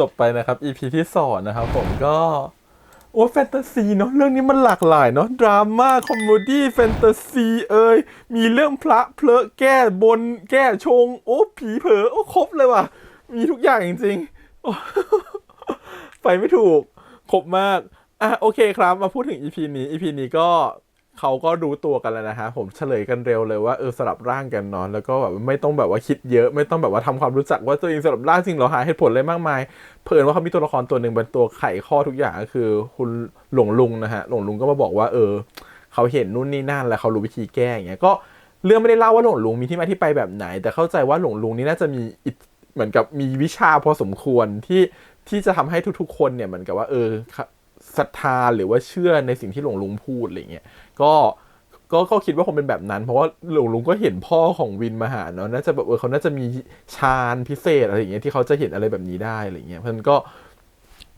จบไปนะครับ EP ที่สองนะครับผมก็โอ้แฟนตาซีเนาะเรื่องนี้มันหลากหลายเนาะดราม่าคอมเมดี้แฟนตาซีเอ่ยมีเรื่องพระเพลอะแก้บนแก้ชง โอ้ผีเผอโอ้ครบเลยว่ะ มีทุกอย่างจริงๆไปไม่ถูก ครบมากอะโอเคครับมาพูดถึง EP นี้ EP นี้ก็ เขาก็รู้ตัวกันแล้วนะฮะผมเฉลยกันเร็วเลยว่าเออสลับร่างกันเนอนแล้วก็แบบไม่ต้องแบบว่าคิดเยอะ ไม่ต้องแบบว่าทำความรู้จักว่าตัวเองสลับร่างจริงเหรอหาเหตุผลอะไรมากมาย เพิ่นว่าเขามีตัวละครตัวหนึ่งเป็นตัวไขข้อทุกอย่างก็คือ คุณหลงลุงนะฮะหลงลุงก็มาบอกว่า เออ เขาเห็นนู่นนี่นั่นแล้วเขารู้วิธีแก้อย่างเงี้ยก็เรื่องไม่ได้เล่าว่าหลงลุงมีที่มาที่ไปแบบไหน แต่เข้าใจว่าหลงลุงนี่น่าจะมีเหมือนกับมีวิชาพอสมควรที่ที่จะทำให้ทุกๆ คนเนี่ยเหมือนกับว่าเออ ศรัทธาหรือว่าเชื่อในสิ่งที่หลวงลุงพูดอะไรเงี้ยก็ก็ก็คิดว่าคงเป็นแบบนั้น เพราะว่าหลวงลุงก็เห็นพ่อของวินมาหาเนาะน่าจะแบบเออเขาน่าจะมีฌานพิเศษอะไรอย่างเงี้ยที่เขาจะเห็นอะไรแบบนี้ได้อะไรเงี้ยเพราะฉะนั้นก็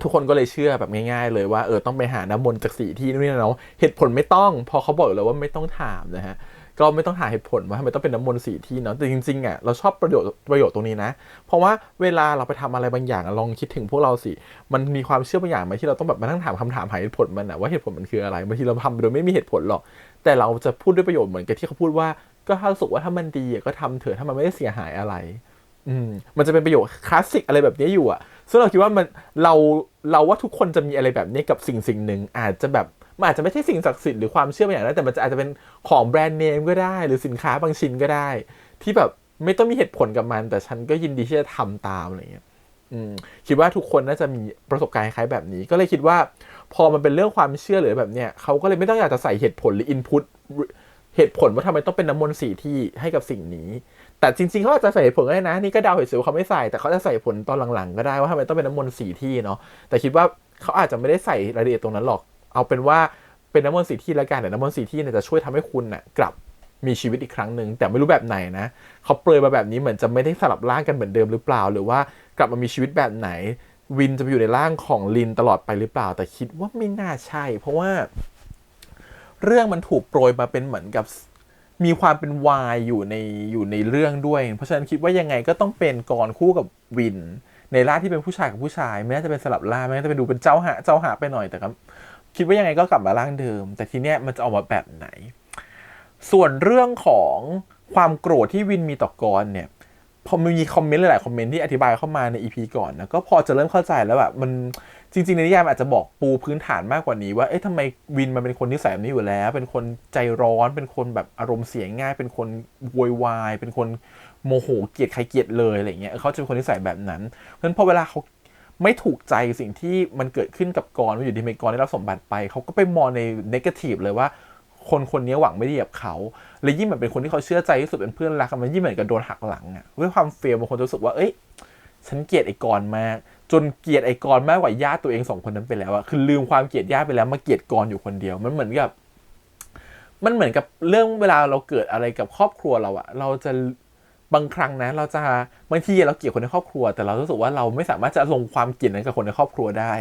ทุกคนก็เลยเชื่อแบบง่ายๆ เลยว่าเออต้องไปหาน้ำมนต์จากสีที่นู่นนี่เนาะเหตุผลไม่ต้อง พอเขาบอกแล้วว่าไม่ต้องถามนะฮะ ก็ไม่ต้องหาเหตุผลว่าทำไมต้องเป็นน้ำมนต์สีที่เนาะแต่จริงๆอะเราชอบประโยชน์ประโยชน์ตรงนี้นะ เพราะว่าเวลาเราไปทำอะไรบางอย่างลองคิดถึงพวกเราสิมันมีความเชื่อบางอย่างไหมที่เราต้องแบบมานั่งถามคำถามหาเหตุผลมันอะว่าเหตุผลมันคืออะไรบางทีเราทำโดยไม่มีเหตุผลหรอก แต่เราจะพูดด้วยประโยชน์เหมือนกับที่เขาพูดว่าก็ถ้าสึกว่าถ้ามันดีก็ทำเถอะถ้ามันไม่ได้เสียหายอะไรอืมมันจะเป็นประโยชน์คลาสสิกอะไรแบบนี้อยู่อะซึ่งเราคิดว่ามันเราเราว่าทุกคนจะมีอะไรแบบนี้กับสิ่งสิ่งหนึ่งอาจจะแบบ มันอาจจะไม่ใช่สิ่งศักดิ์สิทธิ์หรือความเชื่อบางอย่างนั้นแต่มันจะอาจจะเป็นของแบรนด์เนมก็ได้ หรือสินค้าบางชิ้นก็ได้ ที่แบบไม่ต้องมีเหตุผลกับมัน แต่ฉันก็ยินดีที่จะทำตามอะไรเงี้ยคิดว่าทุกคนน่าจะมีประสบการณ์คล้ายแบบนี้ ก็เลยคิดว่า พอมันเป็นเรื่องความเชื่อหรือแบบเนี้ยเขาก็เลยไม่ต้องอยากจะใส่เหตุผลหรืออินพุตเหตุผลว่าทำไมต้องเป็นน้ำมนต์สีที่ให้กับสิ่งนี้ แต่จริงๆเขาอาจจะใส่เหตุผลก็ได้นะ นี่ก็เดาเฉยๆว่าเขาไม่ใส่ แต่เขาจะใส่ผลตอนหลังๆ ก็ได้ว่าทำไมต้องเป็นน้ำมนต์สีที่เนาะ แต่คิดว่าเขาอาจจะไม่ได้ใส่รายละเอียดตรงนั้นหรอก เอาเป็นว่าเป็นน้ำมนต์สีที่แล้วกันแต่น้ำมนต์สีที่เนี่ยจะช่วยทำให้คุณน่ะกลับมีชีวิตอีกครั้งหนึ่งแต่ไม่รู้แบบไหนนะเขาเปรยมาแบบนี้เหมือนจะไม่ได้สลับร่างกันเหมือนเดิมหรือเปล่า หรือว่ากลับมามีชีวิตแบบไหน วินจะไปอยู่ในร่างของลินตลอดไปหรือเปล่า แต่คิดว่าไม่น่าใช่ เพราะว่า เรื่องมันถูกโปรยมาเป็นเหมือนกับมีความเป็นวายอยู่ในอยู่ในเรื่องด้วย เพราะฉะนั้นคิดว่ายังไงก็ต้องเป็นกรคู่กับวิน ในร่างที่เป็นผู้ชายกับผู้ชายไม่น่าจะเป็นสลับร่างไม่น่าจะเป็นดูเป็นเจ้าหาเจ้าหาไปหน่อยแต่ครับ คิดว่ายังไงก็กลับมาร่างเดิม แต่ทีเนี้ยมันจะออกมาแบบไหน ส่วนเรื่องของความโกรธที่วินมีต่อกรเนี่ยพอมีคอมเมนต์หลายๆคอมเมนต์ที่อธิบายเข้ามาใน EP ก่อนนะก็พอจะเริ่มเข้าใจแล้วแบบมันจริง ๆ ในนิยายมันอาจจะบอกปูพื้นฐานมากกว่านี้ว่าเอ๊ะทำไมวินมันเป็นคนนิสัยแบบนี้อยู่แล้ว เป็นคนใจร้อนเป็นคนแบบอารมณ์เสียง่าย เป็นคนโวยวาย เป็นคนโมโหเกลียดใครเกลียดเลยอะไรเงี้ยเขาจะเป็นคนนิสัยแบบนั้นเพราะฉะนั้นพอเวลาเขา ไม่ถูกใจสิ่งที่มันเกิดขึ้นกับกรว่าอยู่ดีเมกรได้รับสมบัติไป เขาก็ไปมองในเนกาทีฟเลยว่าคนคนนี้หวังไม่ดีกับเขาและยิ่งเหมือนเป็นคนที่เขาเชื่อใจที่สุดเป็นเพื่อนรักมันยิ่งเหมือนกับโดนหักหลังอะด้วยความเฟลบางคนจะรู้สึกว่าเอ้ยฉันเกลียดไอ้กรมาก จนเกลียดไอ้กรมากกว่าญาติตัวเองสองคนนั้นไปแล้วอะคือลืมความเกลียดญาติไปแล้วมาเกลียดกรอยู่คนเดียวมันเหมือนกับ มันเหมือนกับเรื่องเวลาเราเกิดอะไรกับครอบครัวเราอะเราจะ บางครั้งนะ เราจะบางทีเราเกลียดคนในครอบครัว แต่เรารู้สึกว่าเราไม่สามารถจะลงความเกลียดนั้นกับคนในครอบครัวได้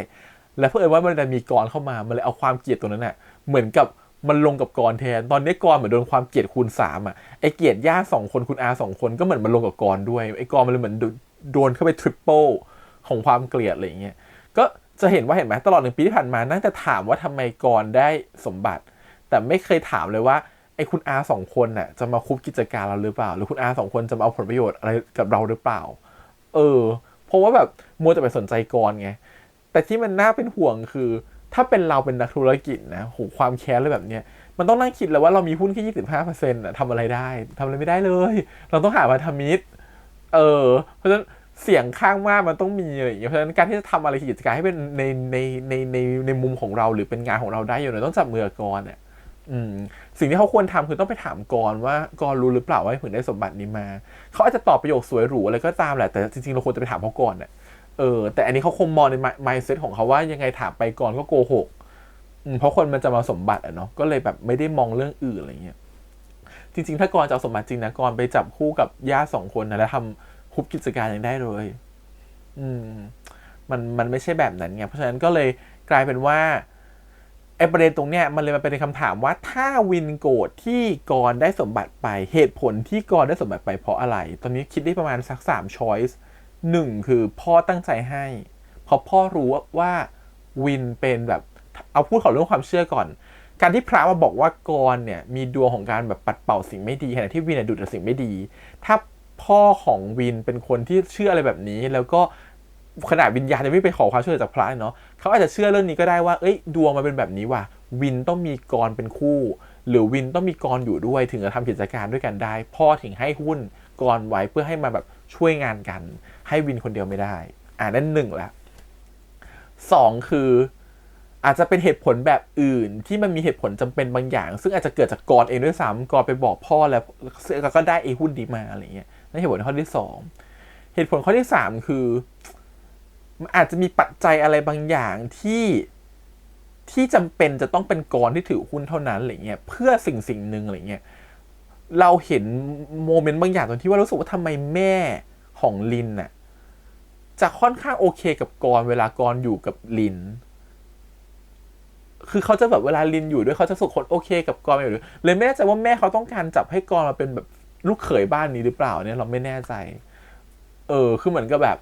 และเพื่อว่ามันจะมีกรเข้ามามันเลยเอาความเกลียดตรงนั้นน่ะเหมือนกับมันลงกับกรแทน ตอนนี้กรเหมือนโดนความเกลียดคูณสามอะไอเกลียดญาติสองคนคุณอาสองคนก็เหมือนมันลงกับกรด้วยไอกรมันเลยเหมือนโดนเข้าไปทริปเปิลของความเกลียดอะไรอย่างเงี้ยก็จะเห็นว่าเห็นไหมตลอดหนึ่งปีที่ผ่านมานั่งแต่ถามว่าทำไมกรได้สมบัติ แต่ไม่เคยถามเลยว่า ไอ้คุณอาสองคนน่ะจะมาคุบกิจการเราหรือเปล่า หรือคุณอาสองคนจะมาเอาผลประโยชน์อะไรกับเราหรือเปล่า เออ เพราะว่าแบบมัวแต่ไปสนใจกรไง แต่ที่มันน่าเป็นห่วงคือ ถ้าเป็นเราเป็นนักธุรกิจนะโหความแค้นอะไรแบบเนี้ยมันต้องนั่งคิดเลยว่าเรามีหุ้นแค่ยี่สิบห้าเปอร์เซ็นต์ทำอะไรได้ทำอะไรไม่ได้เลย เราต้องหาพันธมิตร เออ เพราะฉะนั้นเสียงข้างมากมันต้องมีอะไรอย่างเงี้ยเพราะฉะนั้นการที่จะทำอะไรกิจการให้เป็นในในในในในมุมของเราหรือเป็นงานของเราได้อยู่เนี่ยต้องจับมือกับกรเนี่ย สิ่งที่เขาควรทำคือต้องไปถามกรว่ากรรู้หรือเปล่าว่าถึงได้สมบัตินี้มา เขาอาจจะตอบประโยคสวยหรูอะไรก็ตามแหละแต่จริงๆเราควรจะไปถามเขาก่อนเนี่ยเออ แต่อันนี้เขาคงมองใน mindset ของเขาว่ายังไงถามไปก่อนก็โกหกเพราะคนมันจะมาสมบัติอะเนาะก็เลยแบบไม่ได้มองเรื่องอื่นอะไรเงี้ยจริงๆ ถ้ากรจะเอาสมบัติจริงนะกรไปจับคู่กับญาติสองคนนะแล้วทำคุบกิจการยังได้เลย อืม มันมันไม่ใช่แบบนั้นไงเพราะฉะนั้นก็เลยกลายเป็นว่า ไอ้ประเด็นตรงเนี้ยมันเลยมาเป็นคำถามว่าถ้าวินโกรธที่กรได้สมบัติไปเหตุผลที่กรได้สมบัติไปเพราะอะไร ตอนนี้คิดได้ประมาณสักสามช้อยส์หนึ่งคือพ่อตั้งใจให้ราะพ่อรู้ว่าวินเป็นแบบเอาพูดขอเรื่องความเชื่อก่อน การที่พระมาบอกว่ากรเนี่ยมีดวงของการแบบปัดเป่าสิ่งไม่ดีขณะที่วินดูดแต่สิ่งไม่ดี ถ้าพ่อของวินเป็นคนที่เชื่ออะไรแบบนี้ แล้วก็ ขนาดวิญญาณจะไม่ไปขอความช่วยเหลือจากพระเนาะเขาอาจจะเชื่อเรื่องนี้ก็ได้ว่า เอ้ยดวงมันเป็นแบบนี้ว่ะวินต้องมีกรเป็นคู่ หรือวินต้องมีกรอยู่ด้วยถึงจะทำกิจการด้วยกันได้ พ่อถึงให้หุ้นกรไว้เพื่อให้มาแบบช่วยงานกัน ให้วินคนเดียวไม่ได้ อ่านั่นหนึ่งละสองคืออาจจะเป็นเหตุผลแบบอื่นที่มันมีเหตุผลจำเป็นบางอย่าง ซึ่งอาจจะเกิดจากกรเองด้วยซ้ำกรไปบอกพ่อแล้วแล้วก็ได้ไอ้หุ้นนี้มาอะไรเงี้ยนั่นเหตุผลข้อที่สองเหตุผลข้อที่สามคือ มันอาจจะมีปัจจัยอะไรบางอย่างที่ที่จำเป็นจะต้องเป็นกรที่ถือหุ้นเท่านั้นอะไรเงี้ยเพื่อสิ่งสิ่งหนึ่งอะไรเงี้ยเราเห็นโมเมนต์บางอย่างตรงที่ว่ารู้สึกว่าทำไมแม่ของลินน่ะจะค่อนข้างโอเคกับกรเวลากรอยู่กับลิน คือเขาจะแบบเวลาลินอยู่ด้วยเขาจะสุขคนโอเคกับกรอยู่ด้วยเลยไม่แน่ใจว่าแม่เขาต้องการจับให้กรมาเป็นแบบลูกเขยบ้านนี้หรือเปล่าเนี่ยเราไม่แน่ใจ เออคือเหมือนกับแบบ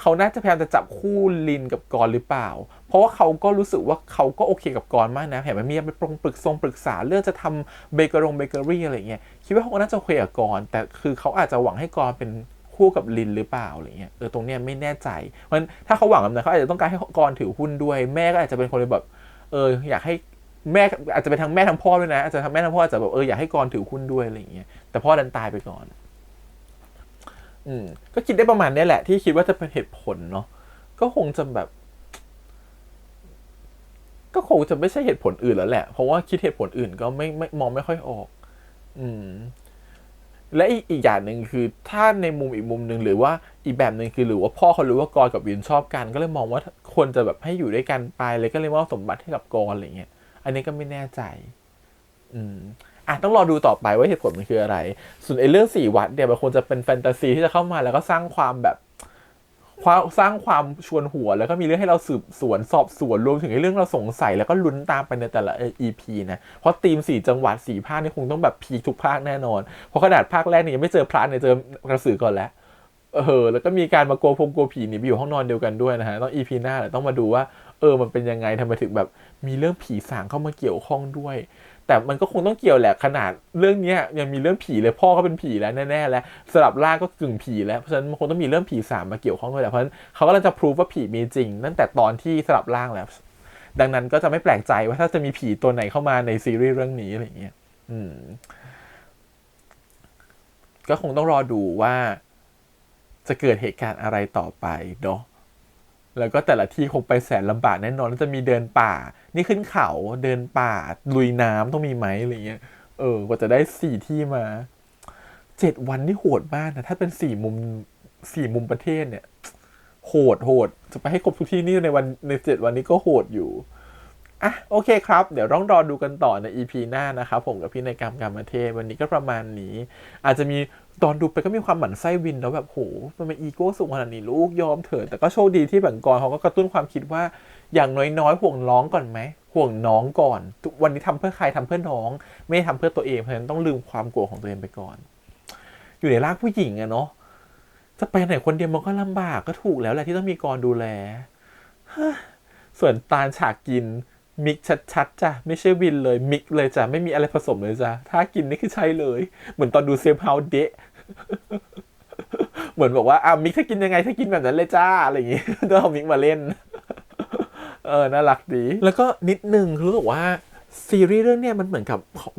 เขาน่าจะพยายามจะจับคู่ลินกับกรหรือเปล่า เพราะว่าเขาก็รู้สึกว่าเขาก็โอเคกับกรมากนะเห็นไหมมีไปปรงปรึกทรงปรึกษาเรื่องจะทำเบเกอรงเบเกอรี่อะไรเงี้ยคิดว่าเขาน่าจะโอเคกับกรแต่คือเขาอาจจะหวังให้กรเป็นคู่กับลินหรือเปล่าอะไรเงี้ยเออตรงเนี้ยไม่แน่ใจเพราะฉะนั้นถ้าเขาหวังแบบนั้นเขาอาจจะต้องการให้กรถือหุ้นด้วย แม่ก็อาจจะเป็นคนแบบเอออยากให้แม่อาจจะเป็นทั้งแม่ทั้งพ่อด้วยนะอาจจะทั้งแม่ทั้งพ่ออาจจะแบบเอออยากให้กรถือหุ้นด้วยอะไรเงี้ยแต่พ่อดันตายไปก่อน อืมก็คิดได้ประมาณนี้แหละ ที่คิดว่าจะเป็นเหตุผลเนาะก็คงจะแบบ ก็คงจะไม่ใช่เหตุผลอื่นแล้วแหละ เพราะว่าคิดเหตุผลอื่นก็ไม่ไม่มองไม่ค่อยออก อืม และอีกอีกอย่างหนึ่งคือ ถ้าในมุมอีกมุมหนึ่งหรือว่าอีกแบบหนึ่งคือหรือว่าพ่อเขารู้ว่ากรกับวินชอบกัน ก็เลยมองว่าควรจะแบบให้อยู่ด้วยกันไปเลยก็เลยมอบสมบัติให้กับกรอะไรเงี้ยอันนี้ก็ไม่แน่ใจ อืม อะต้องรอดูต่อไปว่าเหตุผลมันคืออะไร ส่วนไอ้เรื่องสี่วัดเนี่ยมันควรจะเป็นแฟนตาซีที่จะเข้ามาแล้วก็สร้างความแบบความสร้างความชวนหัวแล้วก็มีเรื่องให้เราสืบสวนสอบสวนรวมถึงไอ้เรื่องเราสงสัยแล้วก็ลุ้นตามไปในแต่ละ EP นะ เพราะธีมสี่จังหวัดสี่ภาคนี่คงต้องแบบพีทุกภาคแน่นอน เพราะขนาดภาคแรกนี่ยังไม่เจอพระเนี่ยเจอกระสือก่อนแล้ว เออ แล้วก็มีการมาโกพงกผีนี่ไปอยู่ห้องนอนเดียวกันด้วยนะฮะ ต้อง EP หน้าแหละต้องมาดูว่า เออมันเป็นยังไงทำไมถึงแบบมีเรื่องผีสางเข้ามาเกี่ยวข้องด้วย แต่มันก็คงต้องเกี่ยวแหละขนาดเรื่องนี้ยังมีเรื่องผีเลยพ่อก็เป็นผีแล้วแน่ๆแล้วสลับร่างก็กึ่งผีแล้วเพราะฉะนั้นมันคงต้องมีเรื่องผีสามมาเกี่ยวข้องด้วยแหละเพราะฉะนั้นเขาก็จะพรูฟว่าผีมีจริงตั้งแต่ตอนที่สลับร่างแล้ว ดังนั้นก็จะไม่แปลกใจว่าถ้าจะมีผีตัวไหนเข้ามาในซีรีส์เรื่องนี้อะไรอย่างเงี้ยอืม ก็คงต้องรอดูว่าจะเกิดเหตุการณ์อะไรต่อไปเนาะ แล้วก็แต่ละที่คงไปแสนลำบากแน่นอนจะมีเดินป่า นี่ขึ้นเขาเดินป่า ลุยน้ำต้องมีไหมอะไรเงี้ย เออกว่าจะได้สี่ที่มาเจ็ดวันนี่โหดมากนะ ถ้าเป็นสี่มุมสี่มุมประเทศเนี่ย โหดโหด จะไปให้ครบทุกที่นี่ในวันในเจ็ดวันนี้ก็โหดอยู่ อะโอเคครับ เดี๋ยวต้องรอดูกันต่อใน EP หน้านะครับผมกับพี่ในกรรมการระเทศวันนี้ก็ประมาณนี้ อาจจะมีตอนดูไปก็มีความหมั่นไส้วินแล้วแบบโหมันเป็นอีโก้สูงขนาดนี้ลูกยอมเถิดแต่ก็โชคดีที่แบบกรเขาก็กระตุ้นความคิดว่าอย่างน้อยๆห่วงน้องก่อนไหมห่วงน้องก่อนทุกวันนี้ทำเพื่อใครทำเพื่อน้อง ไม่ได้ทำเพื่อตัวเองเพราะฉะนั้นต้องลืมความกลัวของตัวเองไปก่อน อยู่ในร่างผู้หญิงอะเนาะจะไปไหนคนเดียวมันก็ลำบากก็ถูกแล้วแหละที่ต้องมีกรดูแลส่วนตาลฉากกิน มิกชัดๆจ้ะไม่ใช่วินเลยมิกเลยจ้ะไม่มีอะไรผสมเลยจ้ะถ้ากินนี่คือใช่เลย เหมือนตอนดูเซฟเฮาเดะเหมือนบอกว่าอะมิกถ้ากินยังไงถ้ากินแบบนั้นเลยจ้าอะไรอย่างงี้ต้องเอามิกมาเล่น เออน่ารักดี แล้วก็นิดนึงคือรู้สึกว่าซีรีส์เรื่องเนี้ยมันเหมือนกับ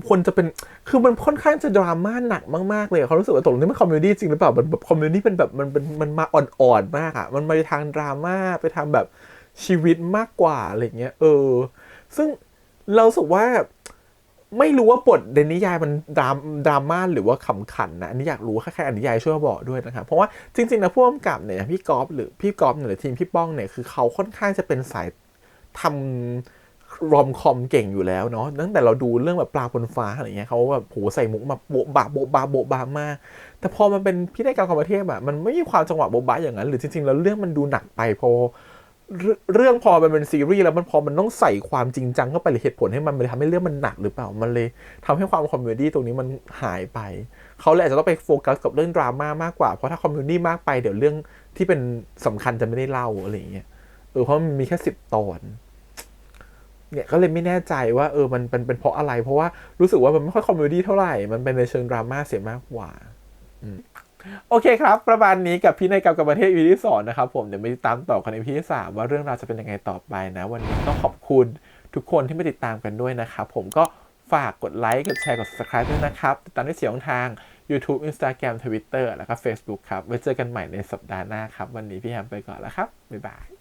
คนจะเป็นคือมันค่อนข้างจะดราม่าหนักมากๆเลยเขารู้สึกว่าตกลงนี่มันคอมเมดี้จริงหรือเปล่ามันแบบคอมเมดี้เป็นแบบมันเป็นมันมาอ่อนๆมากอะมันไปทางดราม่าไปทางแบบชีวิตมากกว่าอะไรเงี้ยเออ ซึ่งเราสึกว่าไม่รู้ว่าบทในนิยายมันดรามดราม่าหรือว่าขำขันนะอันนี้อยากรู้แค่ใครอ่านนิยายช่วยบอกด้วยนะครับเพราะว่าจริงๆนะผู้กำกับเนี่ยพี่กอล์ฟหรือพี่กอล์ฟเนี่ยหรือทีมพี่ป้องเนี่ยคือเขาค่อนข้างจะเป็นสายทำรอมคอมเก่งอยู่แล้วเนาะตั้งแต่เราดูเรื่องแบบปลาบนฟ้าอะไรเงี้ยเขาแบบโหใส่มุกมาโบะบะโบะบะโบะบะมากแต่พอมันเป็นพี่ได้การคอมเทพอะมันไม่มีความจังหวะโบะบะอย่างนั้น หรือจริงๆแล้วเรื่องมันดูหนักไปพอ เรื่องเรื่องพอมันเป็นซีรีส์แล้วมันพอมันต้องใส่ความจริงจังเข้าไปหรือเหตุผลให้มันมันทำให้เรื่องมันหนักหรือเปล่ามันเลยทำให้ความคอมเมดี้ตรงนี้มันหายไป เขาเลยอาจจะต้องไปโฟกัสกับเรื่องดราม่ามากกว่า เพราะถ้าคอมเมดี้มากไปเดี๋ยวเรื่องที่เป็นสำคัญจะไม่ได้เล่าอะไรอย่างเงี้ยเออเพราะมันมีแค่สิบตอนเนี่ยก็เลยไม่แน่ใจว่าเออมันเป็นเป็นเพราะอะไร เพราะว่ารู้สึกว่ามันไม่ค่อยคอมเมดี้เท่าไหร่มันเป็นในเชิงดราม่าเสียมากกว่าอืม โอเคครับ ประมาณนี้กับพี่ในกับกับประเทศวีที่สอนนะครับผมเดี๋ยวไปติดตามต่อกันในพีที่สามว่าเรื่องราวจะเป็นยังไงต่อไปนะ วันนี้ต้องขอบคุณทุกคนที่มาติดตามกันด้วยนะครับผมก็ฝากกดไลค์กดแชร์กด subscribe ด้วยนะครับ ติดตามได้เสียงทาง YouTube Instagram Twitter แล้วก็ Facebook ครับไว้เจอกันใหม่ในสัปดาห์หน้าครับ วันนี้พี่แฮมไปก่อนแล้วครับ บ๊ายบาย